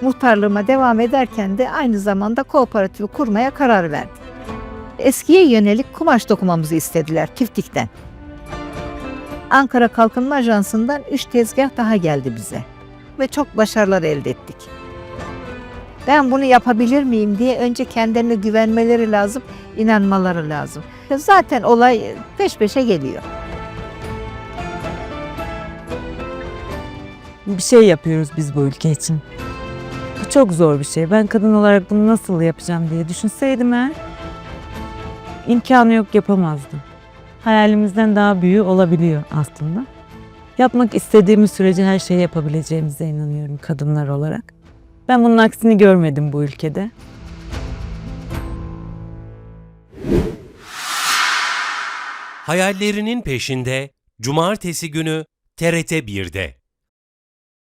Muhtarlığıma devam ederken de aynı zamanda kooperatifi kurmaya karar verdim. Eskiye yönelik kumaş dokumamızı istediler Tiftik'ten. Ankara Kalkınma Ajansı'ndan üç tezgah daha geldi bize ve çok başarılar elde ettik. Ben bunu yapabilir miyim diye önce kendilerine güvenmeleri lazım, inanmaları lazım. Zaten olay peş peşe geliyor. Bir şey yapıyoruz biz bu ülke için. Bu çok zor bir şey. Ben kadın olarak bunu nasıl yapacağım diye düşünseydim eğer imkanı yok yapamazdım. Hayalimizden daha büyüğü olabiliyor aslında. Yapmak istediğimiz sürece her şeyi yapabileceğimize inanıyorum kadınlar olarak. Ben bunun aksini görmedim bu ülkede. Hayallerinin peşinde Cumartesi günü TRT 1'de.